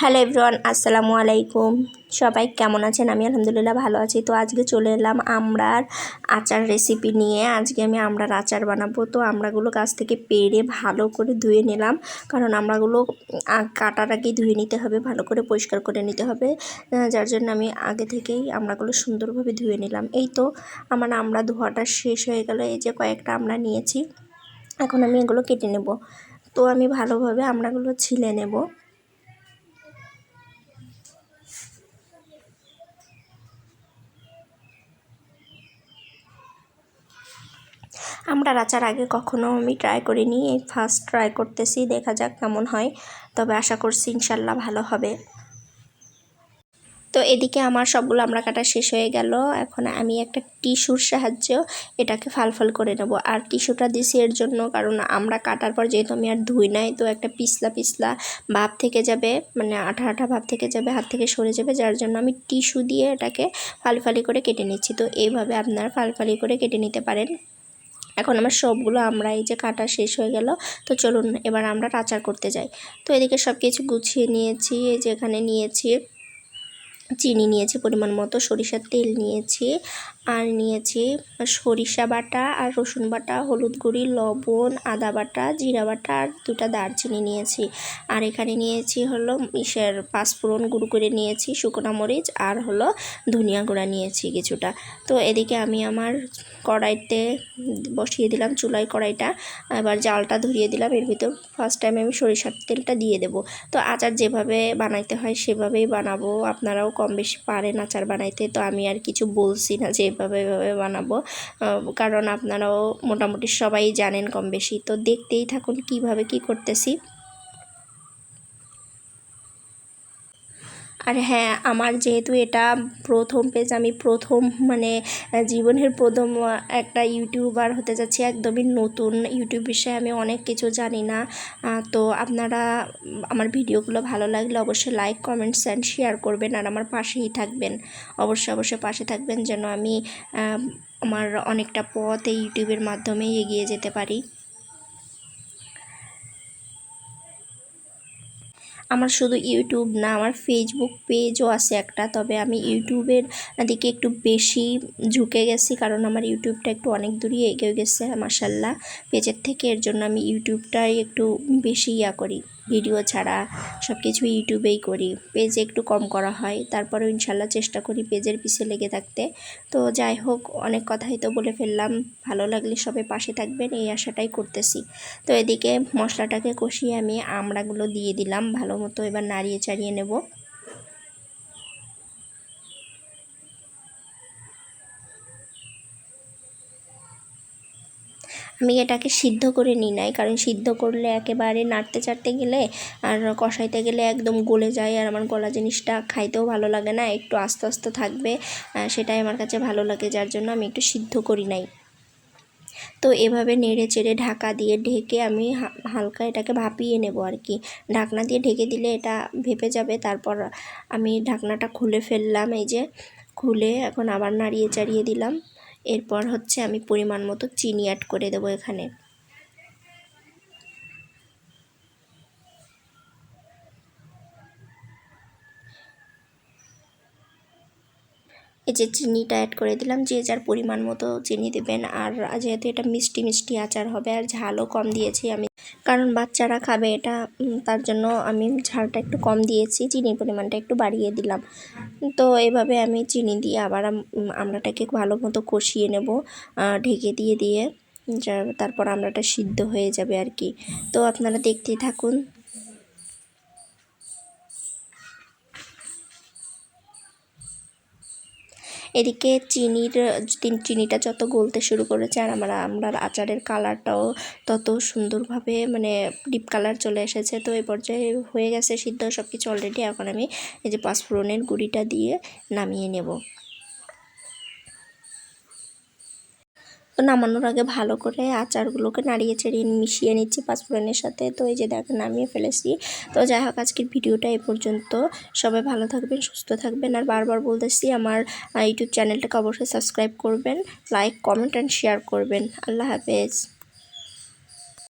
Hello everyone, আসসালামু আলাইকুম। সবাই কেমন আছেন? আমি আলহামদুলিল্লাহ ভালো আছি। তো আজকে চলে এলাম আমড়ার আচার রেসিপি নিয়ে। আজকে আমি আমড়ার আচার বানাবো। তো আমড়াগুলো গাছ থেকে পেড়ে ভালো করে ধুয়ে নিলাম। কারণ আমড়াগুলো কাটার আগেই ধুয়ে নিতে হবে, ভালো করে পরিষ্কার করে নিতে হবে। যার জন্য আমি আগে থেকেই আমড়াগুলো সুন্দরভাবে ধুয়ে নিলাম। এই তো আমার আমড়া ধোয়াটা শেষ হয়ে গেল। এই যে কয়েকটা আমড়া নিয়েছি। এখন আমি এগুলো কেটে নেব। তো আমি ভালোভাবে আমড়াগুলো ছিলে নেব। আমরা আচার আগে কখনো আমি ট্রাই করিনি এই ফার্স্ট ট্রাই করতেছি, দেখা যাক কেমন হয়। তবে আশা করছি ইনশাল্লাহ ভালো হবে। তো এদিকে আমার সবগুলো আমরা কাটা শেষ হয়ে গেল। এখন আমি একটা টিস্যুর সাহায্যে এটাকে ফাল ফাল করে নেব। আর টিস্যুটা দিছি এর জন্য কারণ আমরা কাটার পর যেহেতু আমি আর ধুই নাই, তো একটা পিছলা পিছলা ভাব থেকে যাবে মানে আঠা আঠা ভাব থেকে যাবে, হাত থেকে সরে যাবে, যার জন্য আমি টিস্যু দিয়ে এটাকে ফালি ফালি করে কেটে নিচ্ছি। তো এইভাবে আপনারা ফাল ফালি করে কেটে নিতে পারেন। এখন আমার সবগুলো আমরা এই যে কাটা শেষ হয়ে গেল, তো চলুন এবার আমরা আচার করতে যাই। তো এদিকে সব কিছু গুছিয়ে নিয়েছি, এই যে এখানে নিয়েছি, চিনি নিয়েছি পরিমাণ মতো, সরিষার তেল নিয়েছি আর নিয়েছি সরিষা বাটা আর রসুন বাটা, হলুদ গুঁড়ি, লবণ, আদা বাটা, জিরা বাটা আর দুটা দারচিনি নিয়েছি। আর এখানে নিয়েছি হলো ইসের পাঁচফোড়ন গুঁড়ো করে নিয়েছি শুকনো মরিচ আর হলো ধনিয়া গুঁড়া নিয়েছি কিছুটা। তো এদিকে আমি আমার কড়াইতে বসিয়ে দিলাম চুলাই কড়াইটা, এবার জালটা ধরিয়ে দিলাম, এর ভিতর ফার্স্ট টাইম আমি সরিষার তেলটা দিয়ে দেব। তো আচার যেভাবে বানাইতে হয় সেভাবেই বানাবো, আপনারাও কম বেশি পারেন আচার বানাইতে, তো আমি আর কিছু বলছি না যে এভাবে এভাবে বানাবো। কারণ আপনারাও মোটামুটি সবাই জানেন কম বেশি তো দেখতেই থাকুন কীভাবে কি করতেছি। আর হ্যাঁ আমার যেহেতু এটা প্রথম পেজ আমি প্রথম মানে জীবনের প্রথম একটা ইউটিউবার হতে যাচ্ছি, একদমই নতুন ইউটিউব বিষয়ে আমি অনেক কিছু জানি না। তো আপনারা, আমার ভিডিওগুলো ভালো লাগলে অবশ্যই লাইক কমেন্টস অ্যান্ড শেয়ার করবেন আর আমার পাশেই থাকবেন। অবশ্যই অবশ্যই পাশে থাকবেন যেন আমি আমার অনেকটা পথ এই ইউটিউবের মাধ্যমেই এগিয়ে যেতে পারি। আমার শুধু ইউটিউব না, আমার ফেসবুক পেজও আছে একটা, তবে আমি ইউটিউবের দিকে একটু বেশি ঝুঁকে গেছি, কারণ আমার ইউটিউবটা একটু অনেক দূরই এগিয়ে গেছে মাসাল্লাহ পেজের থেকে এর জন্য আমি ইউটিউবটাই একটু বেশি ইয়া করি। ভিডিও ছাড়া সব কিছু ইউটিউবেই করি। পেজ একটু কম করা হয়, তারপরেও ইনশাল্লাহ চেষ্টা করি পেজের পিছিয়ে লেগে থাকতে। তো যাই হোক, অনেক কথাই তো বলে ফেললাম। ভালো লাগলে সবে পাশে থাকবেন, এই আশাটাই করতেছি। তো এদিকে মশলাটাকে কষিয়ে আমি আমড়াগুলো দিয়ে দিলাম, ভালো মতো এবার নাড়িয়ে চাড়িয়ে নেব। আমি এটাকে সিদ্ধ করে নিই নাই, কারণ সিদ্ধ করলে একেবারে নাড়তে চাড়তে গেলে আর কষাইতে গেলে একদম গলে যায় আর আমার গলা জিনিসটা খাইতেও ভালো লাগে না, একটু আস্তে আস্তে থাকবে সেটাই আমার কাছে ভালো লাগে, যার জন্য আমি একটু সিদ্ধ করি নাই। তো এভাবে নেড়ে চেড়ে ঢাকা দিয়ে ঢেকে আমি হালকা এটাকে ভাপিয়ে নেব আর কি। ঢাকনা দিয়ে ঢেকে দিলে এটা ভেপে যাবে, তারপর আমি ঢাকনাটা খুলে ফেললাম, এই যে খুলে এখন আবার নাড়িয়ে চাড়িয়ে দিলাম। এরপর হচ্ছে আমি পরিমাণ মতো চিনি অ্যাড করে দেবো এখানে। এই যে চিনিটা অ্যাড করে দিলাম, যে যার পরিমাণ মতো চিনি দেবেন, আর যেহেতু এটা মিষ্টি মিষ্টি আচার হবে, আর ঝালও কম দিয়েছি আমি। কারণ বাচ্চারা খাবে এটা তার জন্য আমি ঝালটা একটু কম দিয়েছি, চিনির পরিমাণটা একটু বাড়িয়ে দিলাম। তো এভাবে আমি চিনি দিয়ে আবার আমরাটাকে ভালো মতো কষিয়ে নেব ঢেকে দিয়ে দিয়ে। তারপর আমরাটা সিদ্ধ হয়ে যাবে আর কি। তো আপনারা দেখতেই থাকুন। এদিকে চিনির চিনিটা যত গলতে শুরু করেছে আর আমার, আমরা আচারের কালারটাও তত সুন্দরভাবে মানে ডিপ কালার চলে এসেছে। তো এই পর্যায়ে হয়ে গেছে সিদ্ধ সব কিছু অলরেডি এখন আমি এই যে পাঁচফোড়নের গুড়িটা দিয়ে নামিয়ে নেব। তো নামানোর আগে ভালো করে আচারগুলোকে নাড়িয়ে চেড়িয়ে মিশিয়ে নিচ্ছি পাঁচফোড়নের সাথে। তো এই যে দেখেন নামিয়ে ফেলেছি। তো যাই হোক, আজকের ভিডিওটা এ পর্যন্ত। সবাই ভালো থাকবেন, সুস্থ থাকবেন। আর বারবার বলতেছি, আমার ইউটিউব চ্যানেলটাকে অবশ্যই সাবস্ক্রাইব করবেন, লাইক, কমেন্ট অ্যান্ড শেয়ার করবেন। আল্লাহ হাফেজ।